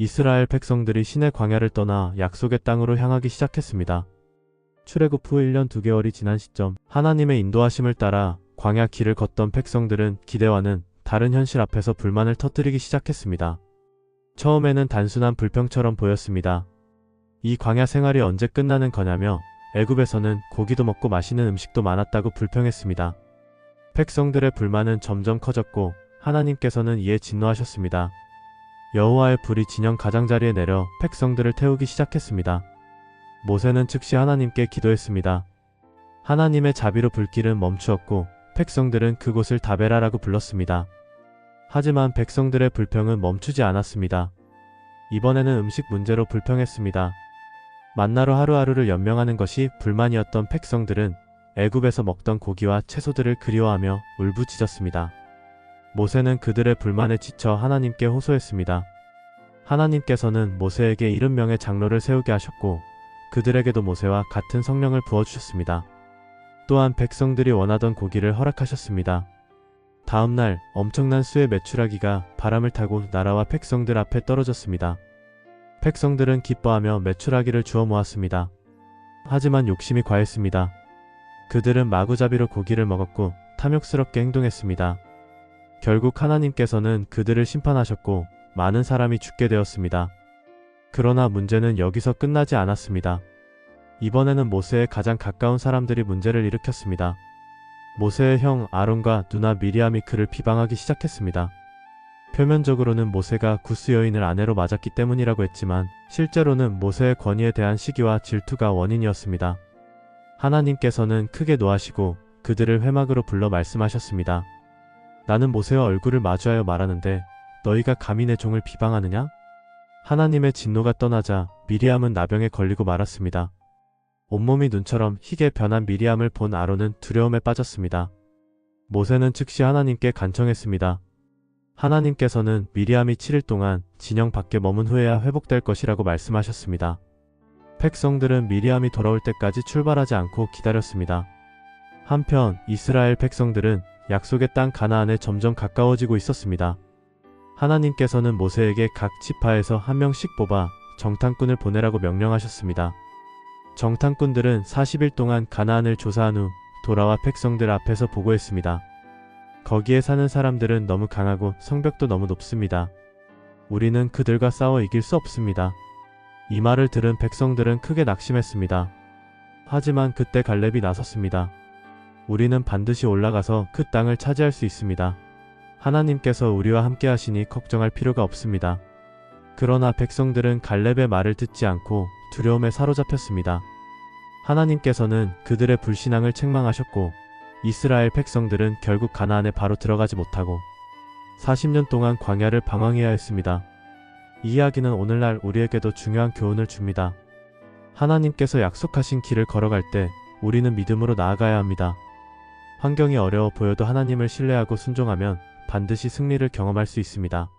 이스라엘 백성들이 신의 광야를 떠나 약속의 땅으로 향하기 시작했습니다. 출애굽 후 1년 2개월이 지난 시점 하나님의 인도하심을 따라 광야 길을 걷던 백성들은 기대와는 다른 현실 앞에서 불만을 터뜨리기 시작했습니다. 처음에는 단순한 불평처럼 보였습니다. 이 광야 생활이 언제 끝나는 거냐며 애굽에서는 고기도 먹고 맛있는 음식도 많았다고 불평했습니다. 백성들의 불만은 점점 커졌고 하나님께서는 이에 진노하셨습니다. 여호와의 불이 진영 가장자리에 내려 백성들을 태우기 시작했습니다. 모세는 즉시 하나님께 기도했습니다. 하나님의 자비로 불길은 멈추었고 백성들은 그곳을 다베라라고 불렀습니다. 하지만 백성들의 불평은 멈추지 않았습니다. 이번에는 음식 문제로 불평했습니다. 만나로 하루하루를 연명하는 것이 불만이었던 백성들은 애굽에서 먹던 고기와 채소들을 그리워하며 울부짖었습니다. 모세는 그들의 불만에 지쳐 하나님께 호소했습니다. 하나님께서는 모세에게 70명의 장로를 세우게 하셨고 그들에게도 모세와 같은 성령을 부어주셨습니다. 또한 백성들이 원하던 고기를 허락하셨습니다. 다음 날 엄청난 수의 메추라기가 바람을 타고 나라와 백성들 앞에 떨어졌습니다. 백성들은 기뻐하며 메추라기를 주워 모았습니다. 하지만 욕심이 과했습니다. 그들은 마구잡이로 고기를 먹었고 탐욕스럽게 행동했습니다. 결국 하나님께서는 그들을 심판하셨고 많은 사람이 죽게 되었습니다. 그러나 문제는 여기서 끝나지 않았습니다. 이번에는 모세의 가장 가까운 사람들이 문제를 일으켰습니다. 모세의 형 아론과 누나 미리암이 그를 비방하기 시작했습니다. 표면적으로는 모세가 구스 여인을 아내로 맞았기 때문이라고 했지만 실제로는 모세의 권위에 대한 시기와 질투가 원인이었습니다. 하나님께서는 크게 노하시고 그들을 회막으로 불러 말씀하셨습니다. 나는 모세와 얼굴을 마주하여 말하는데 너희가 감히 내 종을 비방하느냐? 하나님의 진노가 떠나자 미리암은 나병에 걸리고 말았습니다. 온몸이 눈처럼 희게 변한 미리암을 본 아론은 두려움에 빠졌습니다. 모세는 즉시 하나님께 간청했습니다. 하나님께서는 미리암이 7일 동안 진영 밖에 머문 후에야 회복될 것이라고 말씀하셨습니다. 백성들은 미리암이 돌아올 때까지 출발하지 않고 기다렸습니다. 한편 이스라엘 백성들은 약속의 땅 가나안에 점점 가까워지고 있었습니다. 하나님께서는 모세에게 각 지파에서 한 명씩 뽑아 정탐꾼을 보내라고 명령하셨습니다. 정탐꾼들은 40일 동안 가나안을 조사한 후 돌아와 백성들 앞에서 보고했습니다. 거기에 사는 사람들은 너무 강하고 성벽도 너무 높습니다. 우리는 그들과 싸워 이길 수 없습니다. 이 말을 들은 백성들은 크게 낙심했습니다. 하지만 그때 갈렙이 나섰습니다. 우리는 반드시 올라가서 그 땅을 차지할 수 있습니다. 하나님께서 우리와 함께 하시니 걱정할 필요가 없습니다. 그러나 백성들은 갈렙의 말을 듣지 않고 두려움에 사로잡혔습니다. 하나님께서는 그들의 불신앙을 책망하셨고 이스라엘 백성들은 결국 가나안에 바로 들어가지 못하고 40년 동안 광야를 방황해야 했습니다. 이 이야기는 오늘날 우리에게도 중요한 교훈을 줍니다. 하나님께서 약속하신 길을 걸어갈 때 우리는 믿음으로 나아가야 합니다. 환경이 어려워 보여도 하나님을 신뢰하고 순종하면 반드시 승리를 경험할 수 있습니다.